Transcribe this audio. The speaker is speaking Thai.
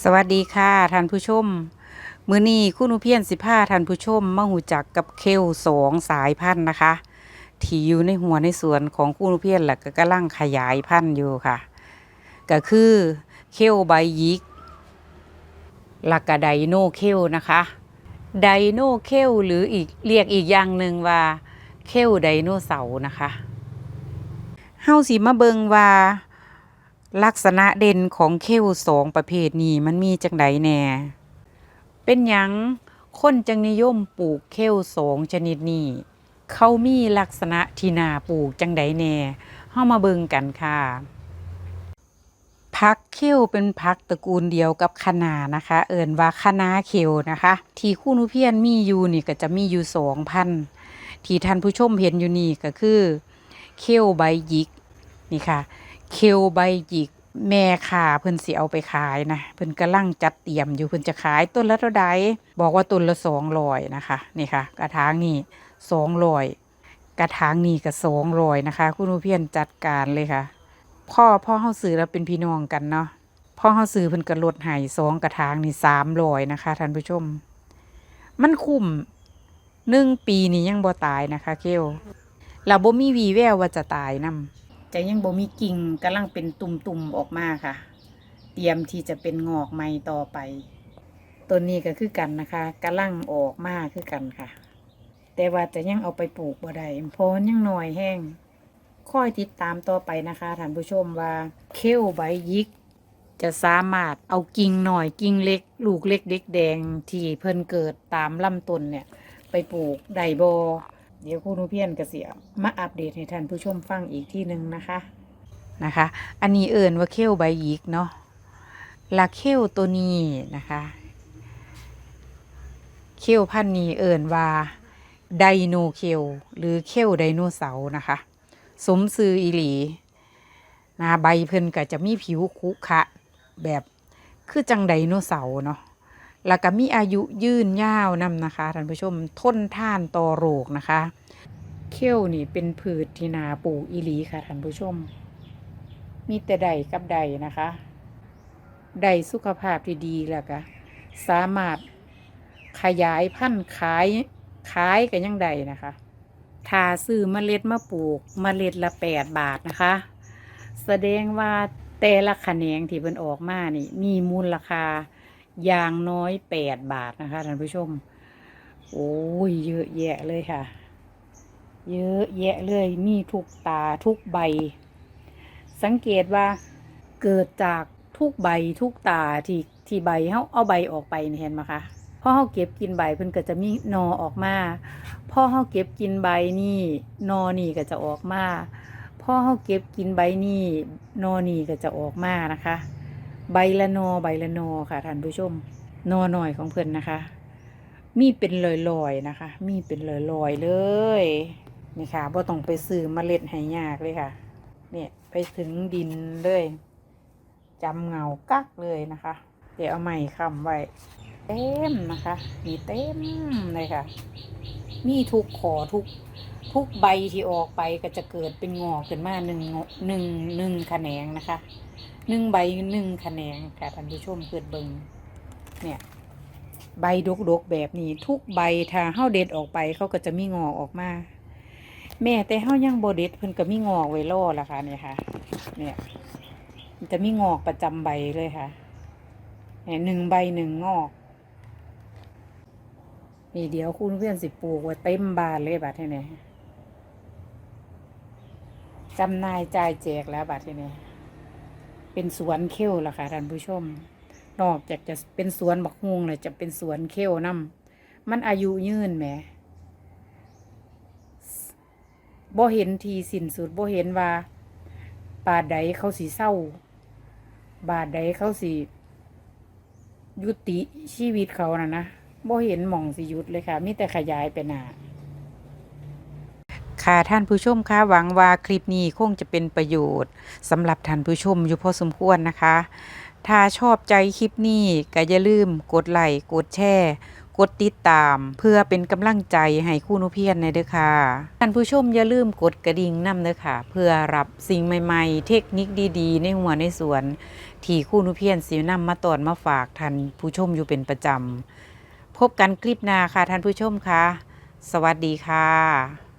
สวัสดีค่ะท่านผู้ชม มื้อนี้คุณอุเพียนสิพาท่านผู้ชมมาหูจักกับเคลสองสายพันธุ์นะคะ ที่อยู่ในหัวในสวนของคุณอุเพียนแหละก็กำลังขยายพันธุ์อยู่ค่ะ ก็คือเคลใบยิกลักกะไดโนเคลนะคะไดโนเคลหรืออีกเรียกอีกอย่างหนึ่งว่าเคลไดโนเสาร์นะคะเฮาสิมาเบิงว่า ลักษณะเด่นของเคลสองประเภทนี้มันมีจังไดแหน่ เป็นหยังคนจังนิยมปลูกเคลสองชนิดนี้ เขามีลักษณะที่น่าปลูกจังไดแหน่เฮามาเบิ่งกันค่ะพักเคลเป็นพักตระกูลเดียวกับคะนานะคะ เอิ่นว่าคะนาเคลนะคะ ที่คุณอุเพียนมีอยู่นี่ก็จะมีอยู่สองพันที่ท่านผู้ชมเห็นอยู่นี่ก็คือเคลใบยิกนี่ค่ะ เคลใบหยิกแม่ค่ะเพิ่นสิเอาไปขายนะเพิ่นกำลังจัดเตรียมอยู่เพิ่นจะขายต้นละเท่าใดบอกว่าต้นละสองร้อยนะคะนี่ค่ะ กระถางนี่สองร้อยกระถางนี่ก็สองร้อยนะคะ คุณอุเพียนจัดการเลยค่ะ พ่อพ่อเฮาซื้อแล้วเป็นพี่น้องกันเนาะพ่อเฮาซื้อเพิ่นก็ลดให้สองกระถางนี่สามร้อยนะคะท่านผู้ชม มันคุ้มหนึ่งปีนี่ยังบ่ตายนะคะเคลเราบ่มีวีแววว่าจะตายนำ จะยังบ่มีกิ่งกำลังเป็นตุ่มๆออกมาค่ะ เตรียมที่จะเป็นงอกใหม่ต่อไปต้นนี้ก็คือกันนะคะกำลังออกมาคือกันค่ะ แต่ว่าจะยังเอาไปปลูกบ่ได้เพราะมันยังหน่อยแห้งค่อยติดตามต่อไปนะคะท่านผู้ชมว่าเคลใบยิก จะสามารถเอากิ่งหน่อยกิ่งเล็ก ลูกเล็กเด็กแดงที่เพิ่นเกิดตามลำต้นเนี่ย ไปปลูกได้บ่ เดี๋ยวคุณนุเพียนกระเสียมาอัปเดตให้ท่านผู้ชมฟังอีกที่หนึ่งนะคะนะคะ อันนี้เอิญว่าเคลใบหยิกเนาะลาเคลตัวนี้นะคะเคลพันนี้เอิญว่าไดโนเคลหรือเคลไดโนเสาร์นะคะ สมซืออีหลีนะใบเพิ่นก็จะมีผิวคุขะแบบคือจังไดโนเสาร์เนาะ แล้วก็มีอายุยืนยาวนำนะคะท่านผู้ชมทนท่านต่อโรคนะคะเขี้ยวนี่เป็นพืชที่นาปลูกอีหลีค่ะท่านผู้ชม มีแต่ใดกับใดนะคะใดสุขภาพที่ดีแล้วก็สามารถขยายพันธุ์ขายขายกันยังใดนะคะถ้าซื้อเมล็ดมาปลูกเมล็ดละแปดบาทนะคะ แสดงว่าแต่ละแขนงที่เพิ่นออกมานี่ มีมูลราคา ย่างน้อยแปดบาทนะคะท่านผู้ชม โอ้ยเยอะแยะเลยค่ะ เยอะแยะเลยมีทุกตาทุกใบ สังเกตว่าเกิดจากทุกใบทุกตาที่ที่ใบเขาเอาใบออกไปเห็นไหมคะพอเขาเก็บกินใบเพิ่นก็จะมีหนอออกมาพอเขาเก็บกินใบนี่หนอนี่ก็จะออกมาพอเขาเก็บกินใบนี่หนอนี่ก็จะออกมานะคะ ใบละนอใบละนอค่ะท่านผู้ชมนอหน่อยของเพื่อนนะคะ มีเป็นลอยๆนะคะ มีเป็นลอยๆเลยนี่ค่ะบ่ต้องไปซื้อเมล็ดให้ยากเลยค่ะ เนี่ยไปถึงดินเลยจำเงากักเลยนะคะ เดี๋ยวเอาใหม่ค้ำไว้ เต็มนะคะมีเต็มเลยค่ะ มีทุกขอทุกทุกใบที่ออกไปก็จะเกิดเป็นงอกขึ้นมาหนึ่งงหนึ่งหนึ่งแขนงนะคะหนึ่งใบหนึ่งแขนงค่ะท่านผู้ชมเกิดเบิงเนี่ยใบดกๆแบบนี้ ทุกใบถ้าเฮาเด็ดออกไปเขาก็จะมีงอกออกมา แม่แต่เฮายังโบเด็ดเพิ่นก็มีงอกไว้รอละค่ะเนี่ยค่ะ เนี่ยจะมีงอกประจำใบเลยค่ะเนี่ยหนึ่งใบหนึ่งงอก นี่เดี๋ยวคุณเพื่อนสิปลูกไว้เต็มบานเลยบัดทีนี้จำนายจ่ายแจกแล้วบัดทีนี้เป็นสวนเข้วล่ะค่ะท่านผู้ชม นอกจากจะเป็นสวนบักฮวงเลยจะเป็นสวนเข้วนํมันอายุยืนแหมบ่เห็นทีสิ้นสุดบ่เห็นว่าบาดใดเขาสีเศร้า บาดใดเขาสียุติชีวิตเขานะนะ บ่เห็นหม่องสิยุดเลยค่ะ มีแต่ขยายไปหน้าค่ะท่านผู้ชมคะหวังว่าคลิปนี้คงจะเป็นประโยชน์สำหรับท่านผู้ชมอยู่พอสมควรนะคะ ถ้าชอบใจคลิปนี้ก็อย่าลืมกดไลค์กดแชร์กดติดตามเพื่อเป็นกำลังใจให้คู่นุเพียรในเด้อค่ะ ท่านผู้ชมอย่าลืมกดกระดิ่งนำเด้อค่ะ เพื่อรับสิ่งใหม่ๆ เทคนิคดีๆ ในหัวในสวน ที่คู่นุเพียรสีนำมาตอนมาฝากท่านผู้ชมอยู่เป็นประจำ พบกันคลิปหน้าค่ะท่านผู้ชมค่ะ สวัสดีค่ะ